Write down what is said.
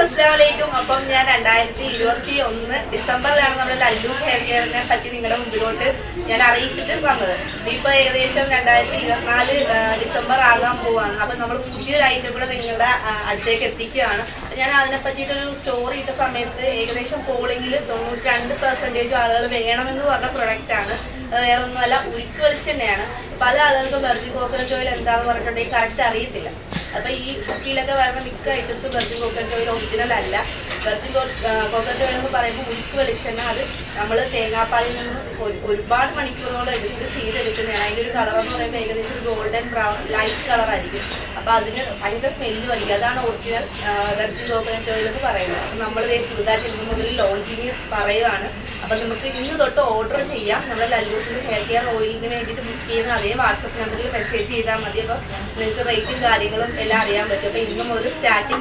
അസ്സലാമലൈക്കും. അപ്പം ഞാൻ രണ്ടായിരത്തി ഇരുപത്തി ഒന്ന് ഡിസംബറിലാണ് നമ്മുടെ ലല്ലു ഹെയർ കെയറിനെ പറ്റി നിങ്ങളുടെ മുമ്പിലോട്ട് ഞാൻ അറിയിച്ചിട്ട് വന്നത്. ഇപ്പൊ ഏകദേശം രണ്ടായിരത്തി ഇരുപത്തിനാല് ഡിസംബർ ആകാൻ പോവാണ്. അപ്പൊ നമ്മൾ പുതിയൊരു ഐറ്റം കൂടെ നിങ്ങളുടെ അടുത്തേക്ക് എത്തിക്കുകയാണ്. ഞാൻ അതിനെ പറ്റിയിട്ടൊരു സ്റ്റോറി ഇട്ട സമയത്ത് ഏകദേശം പോളിംഗിൽ തൊണ്ണൂറ്റി രണ്ട് പെർസെന്റേജ് ആളുകൾ വേണമെന്ന് പറഞ്ഞ പ്രൊഡക്റ്റ് ആണ്. അത് വേറെ ഒന്നുമല്ല ഉരുക്ക് വെളിച്ചെണ്ണയാണ്. പല ആളുകൾക്കും വെർജിൻ കോക്കനട്ട് ഓയിൽ എന്താന്ന് പറഞ്ഞിട്ടുണ്ടെങ്കിൽ കറക്റ്റ് അറിയത്തില്ല. അപ്പൊ ഈ കുപ്പിയിലൊക്കെ വരുന്ന മിക്ക ഐറ്റംസും വെർജിൻ കോക്കനട്ട് ഓയിൽ ഒറിജിനൽ അല്ല. വെർജിൻ കൊക്കട്ട് വേണമെന്ന് പറയുമ്പോൾ ഉരുക്ക് വെളിച്ചെണ്ണ അത് നമ്മൾ തേങ്ങാപ്പാലിൽ നിന്ന് ഒരു- ഒരുപാട് മണിക്കൂറുകൾ എടുത്ത് ചെയ്തെടുക്കുന്നതാണ് അതിന്റെ ഒരു കളർ എന്ന് പറയുമ്പോൾ ഏകദേശം ഒരു ഗോൾഡൻ ബ്രൗൺ ലൈറ്റ് കളർ ആയിരിക്കും. അപ്പോൾ അതിന് ഭയങ്കര സ്മെല്ല് വരിക. അതാണ് ഒറിജിനൽ വെർജിൻ കോക്കനട്ട് ഓയിൽ എന്ന് പറയുന്നത്. അപ്പോൾ നമ്മൾ പുതുതായിട്ട് ഇന്ന് മുതൽ ലോഞ്ചിങ് പറയുവാണ്. അപ്പോൾ നമുക്ക് ഇന്ന് തൊട്ട് ഓർഡർ ചെയ്യാം. നമ്മുടെ ലല്ലൂസിന്റെ ഹെയർ കെയർ ഓയിലിന് വേണ്ടിയിട്ട് ബുക്ക് ചെയ്യുന്ന അതേ വാട്സപ്പ് നമ്പറിൽ മെസ്സേജ് ചെയ്താൽ മതി. അപ്പോൾ നിങ്ങൾക്ക് റേറ്റും കാര്യങ്ങളും എല്ലാം അറിയാൻ പറ്റും. അപ്പോൾ ഇന്ന് മുതൽ സ്റ്റാർട്ടിങ്